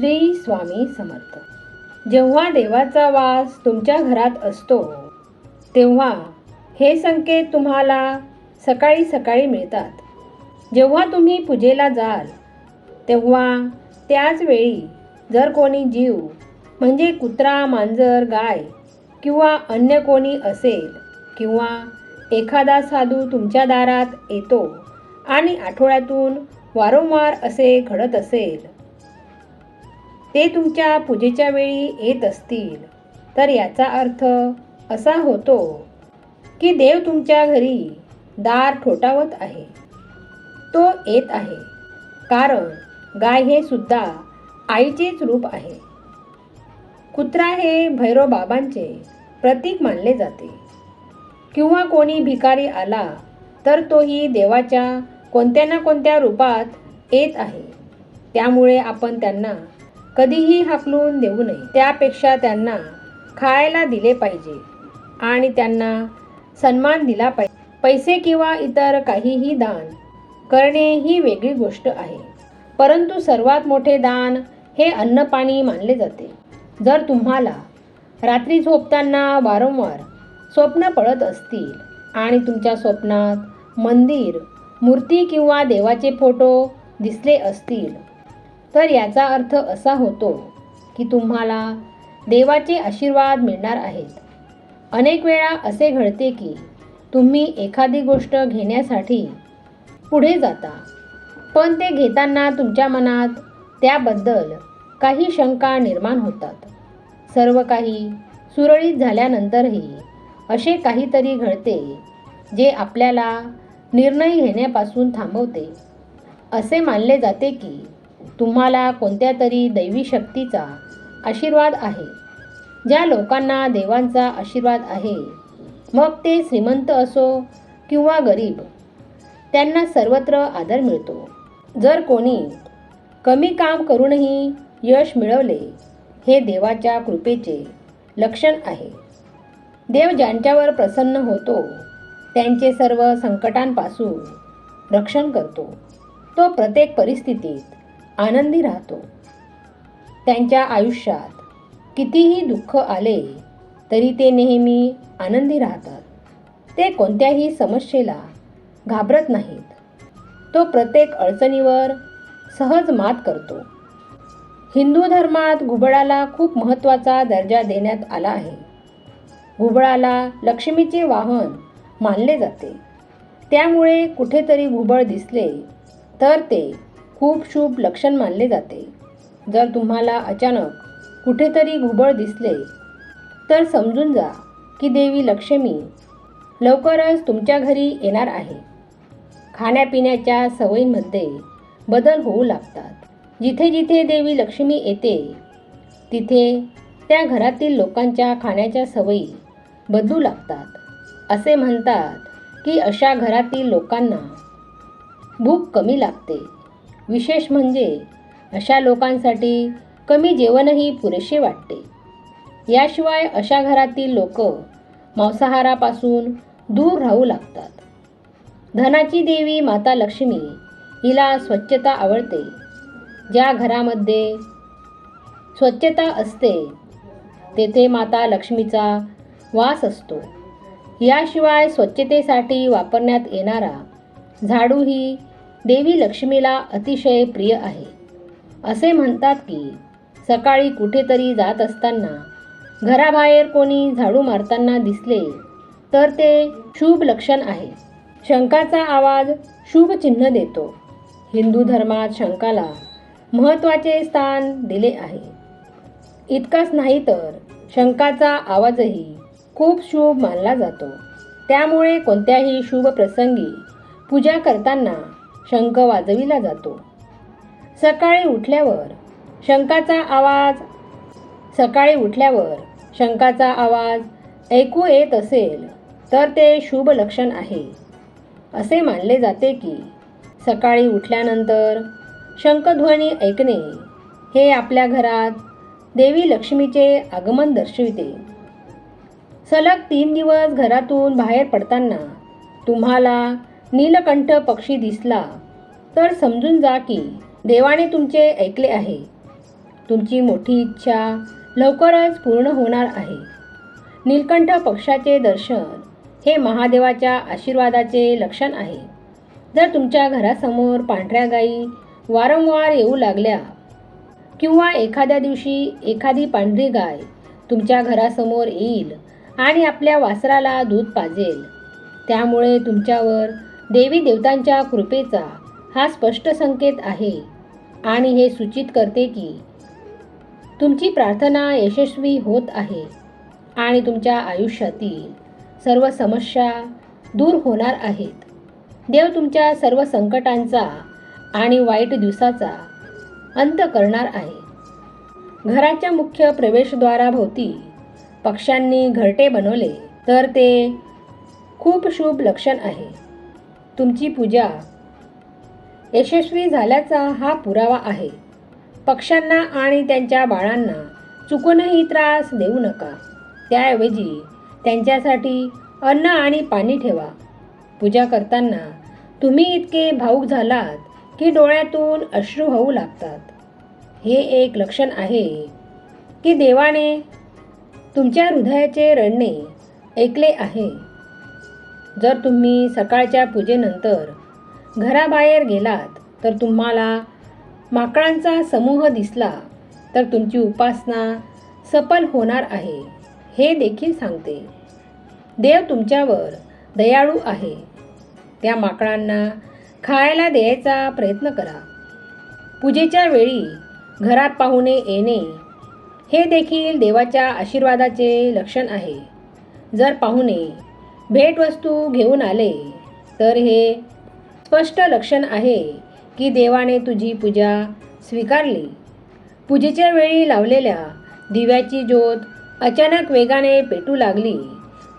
श्री स्वामी समर्थ. जेव्हा देवाचा वास तुमच्या घरात असतो तेव्हा हे संकेत तुम्हाला सकाळी सकाळी मिळतात. जेव्हा तुम्ही पूजेला जाल तेव्हा त्याच वेळी जर कोणी जीव म्हणजे कुत्रा मांजर गाय किंवा अन्य कोणी असेल किंवा एखादा साधू तुमच्या दारात येतो आणि आठवड्यातून वारंवार असे घडत असेल ते तुमच्या पूजेच्या वेळी येत असतील. तर याचा अर्थ असा होतो की देव तुमच्या घरी दार ठोठावत आहे. तो येत आहे. कारण गाय हे सुद्धा आईचेच रूप आहे. कुत्रा हे भैरव बाबांचे प्रतीक मानले जाते. किंवा कोणी भिकारी आला तर तोही देवाच्या कोणत्या ना कोणत्या रूपात येत आहे. त्यामुळे आपण त्यांना कधीही हाकलून देऊ नये. त्यापेक्षा त्यांना खायला दिले पाहिजे आणि त्यांना सन्मान दिला पाहिजे. पैसे किंवा इतर काहीही दान करणे ही वेगळी गोष्ट आहे. परंतु सर्वात मोठे दान हे अन्नपाणी मानले जाते. जर तुम्हाला रात्री झोपताना वारंवार स्वप्न पडत असतील आणि तुमच्या स्वप्नात मंदिर मूर्ती किंवा देवाचे फोटो दिसले असतील तर याचा अर्थ असा होतो की तुम्हाला देवाचे आशीर्वाद मिळणार आहेत. अनेक वेळा असे घडते की तुम्ही एखादी गोष्ट घेण्यासाठी पुढे जाता पण ते घेताना तुमच्या मनात त्याबद्दल काही शंका निर्माण होतात. सर्व काही सुरळीत झाल्यानंतरही असे काहीतरी घडते जे आपल्याला निर्णय घेण्यापासून थांबवते. असे मानले जाते की तुम्हाला कोणत्या तरी दैवी शक्तीचा आशीर्वाद आहे? ज्या लोकांना देवांचा आशीर्वाद आहे मग ते श्रीमंत असो किंवा गरीब त्यांना सर्वत्र आदर मिळतो. जर कोणी कमी काम करूनही यश मिळवले हे देवाच्या कृपेचे लक्षण आहे. देव ज्यांच्यावर प्रसन्न होतो त्यांचे सर्व संकटांपासून रक्षण करतो. तो प्रत्येक परिस्थितीत आनंदी राहतो. त्यांच्या आयुष्यात कितीही दुःख आले तरी ते नेहमी आनंदी राहतात. ते कोणत्याही समस्येला घाबरत नाहीत. तो प्रत्येक अडचणीवर सहज मात करतो. हिंदू धर्मात घुबडाला खूप महत्त्वाचा दर्जा देण्यात आला आहे. घुबडाला लक्ष्मीचे वाहन मानले जाते. त्यामुळे कुठेतरी घुबड दिसले तर ते खूप शुभ लक्षण मानले जाते. जर तुम्हाला अचानक कुठेतरी घुबळ दिसले तर समजून जा की देवी लक्ष्मी लवकरच तुमच्या घरी येणार आहे. खाण्यापिण्याच्या सवयींमध्ये बदल होऊ लागतात. जिथे जिथे देवी लक्ष्मी येते तिथे त्या घरातील लोकांच्या खाण्याच्या सवयी बदलू लागतात. असे म्हणतात की अशा घरातील लोकांना भूक कमी लागते. विशेष म्हणजे अशा लोकांसाठी कमी जेवणही पुरेसे वाटते. याशिवाय अशा घरातील लोक मांसाहारापासून दूर राहू लागतात. धनाची देवी माता लक्ष्मी हिला स्वच्छता आवडते. ज्या घरामध्ये स्वच्छता असते तेथे माता लक्ष्मीचा वास असतो. याशिवाय स्वच्छतेसाठी वापरण्यात येणारा झाडू ही देवी लक्ष्मीला अतिशय प्रिय आहे. असे म्हणतात की सकाळी कुठेतरी जात असताना घराबाहेर कोणी झाडू मारताना दिसले तर ते शुभ लक्षण आहे. शंखाचा आवाज शुभ चिन्ह देतो. हिंदू धर्मात शंखाला महत्त्वाचे स्थान दिले आहे. इतकंच नाही तर शंखाचा आवाजही खूप शुभ मानला जातो. त्यामुळे कोणत्याही शुभ प्रसंगी पूजा करताना शंख वाजविला जातो. सकाळी उठल्यावर शंखाचा आवाज सकाळी उठल्यावर शंखाचा आवाज ऐकू येत असेल तर ते शुभ लक्षण आहे. असे मानले जाते की सकाळी उठल्यानंतर शंखध्वनी ऐकणे हे आपल्या घरात देवी लक्ष्मीचे आगमन दर्शविते. सलग तीन दिवस घरातून बाहेर पडताना तुम्हाला नीलकंठ पक्षी दिसला. तर समजून जा की देवाने तुमचे ऐकले आहे. तुमची मोठी इच्छा लवकरच पूर्ण होणार आहे. नीलकंठ पक्षाचे दर्शन हे महादेवाच्या आशीर्वादाचे लक्षण आहे. जर तुमच्या घरासमोर पांढऱ्या गायी वारंवार येऊ लागल्या किंवा एखाद्या दिवशी एखादी पांढरी गाय तुमच्या घरासमोर येईल आणि आपल्या वासराला दूध पाजेल त्यामुळे तुमच्यावर देवी देवतांच्या कृपेचा हा स्पष्ट संकेत आहे. आणि हे सूचित करते की तुमची प्रार्थना यशस्वी होत आहे आणि तुमच्या आयुष्यातील सर्व समस्या दूर होणार आहेत. देव तुमच्या सर्व संकटांचा आणि वाईट दिवसाचा अंत करणार आहे. घराच्या मुख्य प्रवेशद्वाराभोवती पक्ष्यांनी घरटे बनवले तर ते खूप शुभ लक्षण आहे. तुमची पूजा. यशस्वी झाल्याचा हा पुरावा आहे. पक्ष्यांना आणि त्यांच्या बाळांना चुकूनही त्रास देऊ नका. त्याऐवजी त्यांच्यासाठी अन्न आणि पाणी ठेवा. पूजा करताना तुम्ही इतके भाऊक झालात की डोळ्यातून अश्रू होऊ लागतात. हे एक लक्षण आहे की देवाने तुमच्या हृदयाचे रडणे ऐकले आहे. जर तुम्ही सकाळच्या पूजेनंतर घराबाहेर गेलात तर तुम्हाला माकडांचा समूह दिसला तर तुमची उपासना सफल होणार आहे हे देखील सांगते. देव तुमच्यावर दयाळू आहे. त्या माकडांना खायला द्यायचा प्रयत्न करा. पूजेच्या वेळी घरात पाहुणे येणे हे देखील देवाच्या आशीर्वादाचे लक्षण आहे. जर पाहुणे भेटवस्तू घेऊन आले. तर हे स्पष्ट लक्षण आहे की देवाने तुझी पूजा स्वीकारली. पूजेच्या वेळी लावलेल्या दिव्याची ज्योत अचानक वेगाने पेटू लागली.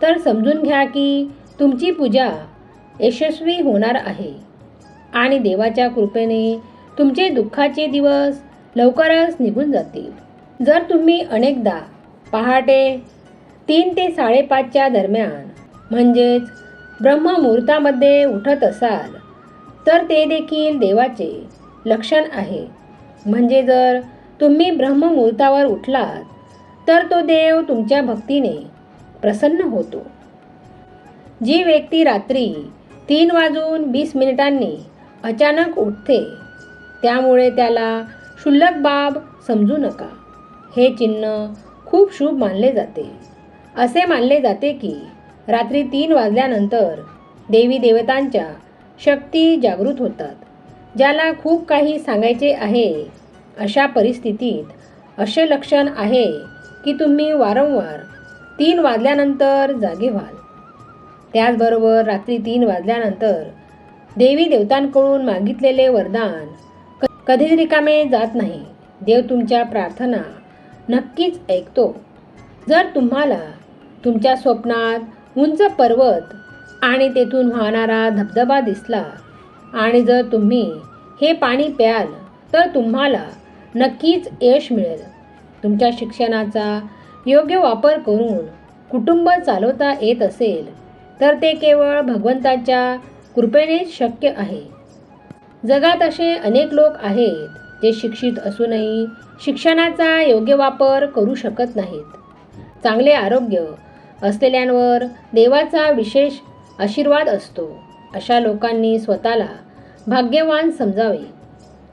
तर समजून घ्या की तुमची पूजा यशस्वी होणार आहे आणि देवाच्या कृपेने तुमचे दुःखाचे दिवस लवकरच निघून जातील. जर तुम्ही अनेकदा पहाटे तीन ते साडेपाचच्या दरम्यान म्हणजेच ब्रह्ममुहूर्तामध्ये उठत असाल तर ते देखील देवाचे लक्षण आहे. म्हणजे जर तुम्ही ब्रह्ममुहूर्तावर उठलात तर तो देव तुमच्या भक्तीने प्रसन्न होतो. जी व्यक्ती रात्री तीन वाजून वीस मिनिटांनी अचानक उठते त्यामुळे त्याला क्षुल्लक बाब समजू नका. हे चिन्ह खूप शुभ मानले जाते. असे मानले जाते की रात्री तीन वाजल्यानंतर देवी देवतांच्या शक्ती जागृत होतात ज्याला खूप काही सांगायचे आहे. अशा परिस्थितीत असे लक्षण आहे की तुम्ही वारंवार तीन वाजल्यानंतर जागे व्हाल. त्याचबरोबर रात्री तीन वाजल्यानंतर देवी देवतांकडून मागितलेले वरदान क- कधीच रिकामे जात नाही. देव तुमच्या प्रार्थना नक्कीच ऐकतो. जर तुम्हाला तुमच्या स्वप्नात उंच पर्वत आणि तेथून वाहणारा धबधबा दिसला. आणि जर तुम्ही हे पाणी प्याल तर तुम्हाला नक्कीच यश मिळेल. तुमच्या शिक्षणाचा योग्य वापर करून कुटुंब चालवता येत असेल तर ते केवळ भगवंताच्या कृपेनेच शक्य आहे. जगात असे अनेक लोक आहेत जे शिक्षित असूनही शिक्षणाचा योग्य वापर करू शकत नाहीत. चांगले आरोग्य असलेल्यांवर देवाचा विशेष आशीर्वाद असतो. अशा लोकांनी स्वतःला भाग्यवान समजावे.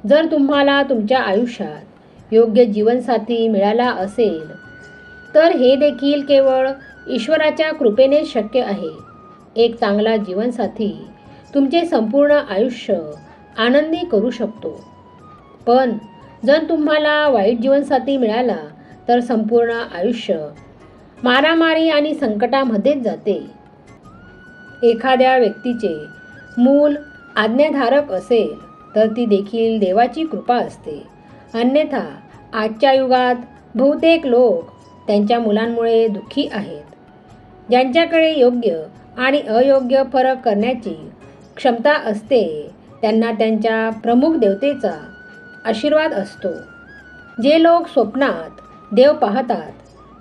जर तुम्हाला तुमच्या आयुष्यात योग्य जीवनसाथी मिळाला असेल तर हे देखील केवळ ईश्वराच्या कृपेने शक्य आहे. एक चांगला जीवनसाथी तुमचे संपूर्ण आयुष्य आनंदी करू शकतो. पण जर तुम्हाला वाईट जीवनसाथी मिळाला तर संपूर्ण आयुष्य मारामारी आणि संकटामध्येच जाते. एखाद्या व्यक्तीचे मूल आज्ञाधारक असेल तर ती देखील देवाची कृपा असते. अन्यथा आजच्या युगात बहुतेक लोक त्यांच्या मुलांमुळे दुःखी आहेत. ज्यांच्याकडे योग्य आणि अयोग्य फरक करण्याची क्षमता असते त्यांना त्यांच्या प्रमुख देवतेचा आशीर्वाद असतो. जे लोक स्वप्नात देव पाहतात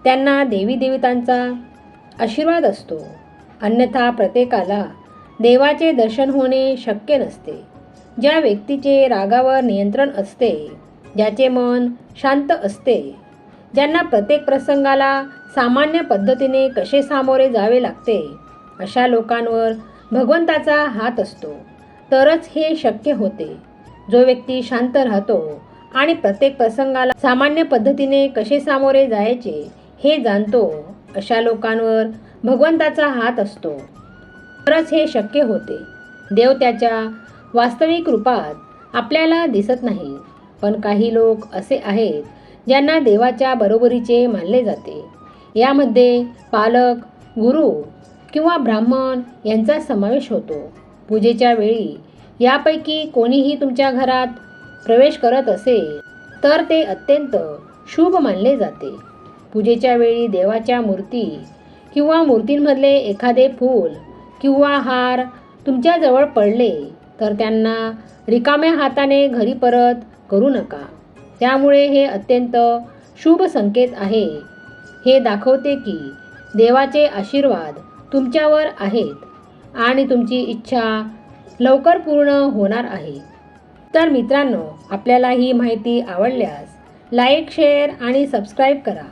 त्यांना देवी देवतांचा आशीर्वाद असतो. अन्यथा प्रत्येकाला देवाचे दर्शन होणे शक्य नसते. ज्या व्यक्तीचे रागावर नियंत्रण असते ज्याचे मन शांत असते ज्यांना प्रत्येक प्रसंगाला सामान्य पद्धतीने कसे सामोरे जावे लागते अशा लोकांवर भगवंताचा हात असतो. तरच हे शक्य होते. जो व्यक्ती शांत राहतो आणि प्रत्येक प्रसंगाला सामान्य पद्धतीने कसे सामोरे जायचे हे जाणतो अशा लोकांवर भगवंताचा हात असतो. तरच हे शक्य होते. देव त्याच्या वास्तविक रूपात आपल्याला दिसत नाही पण काही लोक असे आहेत ज्यांना देवाच्या बरोबरीचे मानले जाते. यामध्ये पालक गुरु किंवा ब्राह्मण यांचा समावेश होतो. पूजेच्या वेळी यापैकी कोणीही तुमच्या घरात प्रवेश करत असेल तर ते अत्यंत शुभ मानले जाते. पूजेच्या वेळी देवाच्या मूर्ती किंवा मूर्तींमधले एखादे फूल किंवा हार तुमच्याजवळ पडले तर त्यांना रिकाम्या हाताने घरी परत करू नका. त्यामुळे हे अत्यंत शुभ संकेत आहे. हे दाखवते की देवाचे आशीर्वाद तुमच्यावर आहेत आणि तुमची इच्छा लवकर पूर्ण होणार आहे. तर मित्रांनो आपल्याला ही माहिती आवडल्यास लाईक शेअर आणि सबस्क्राईब करा.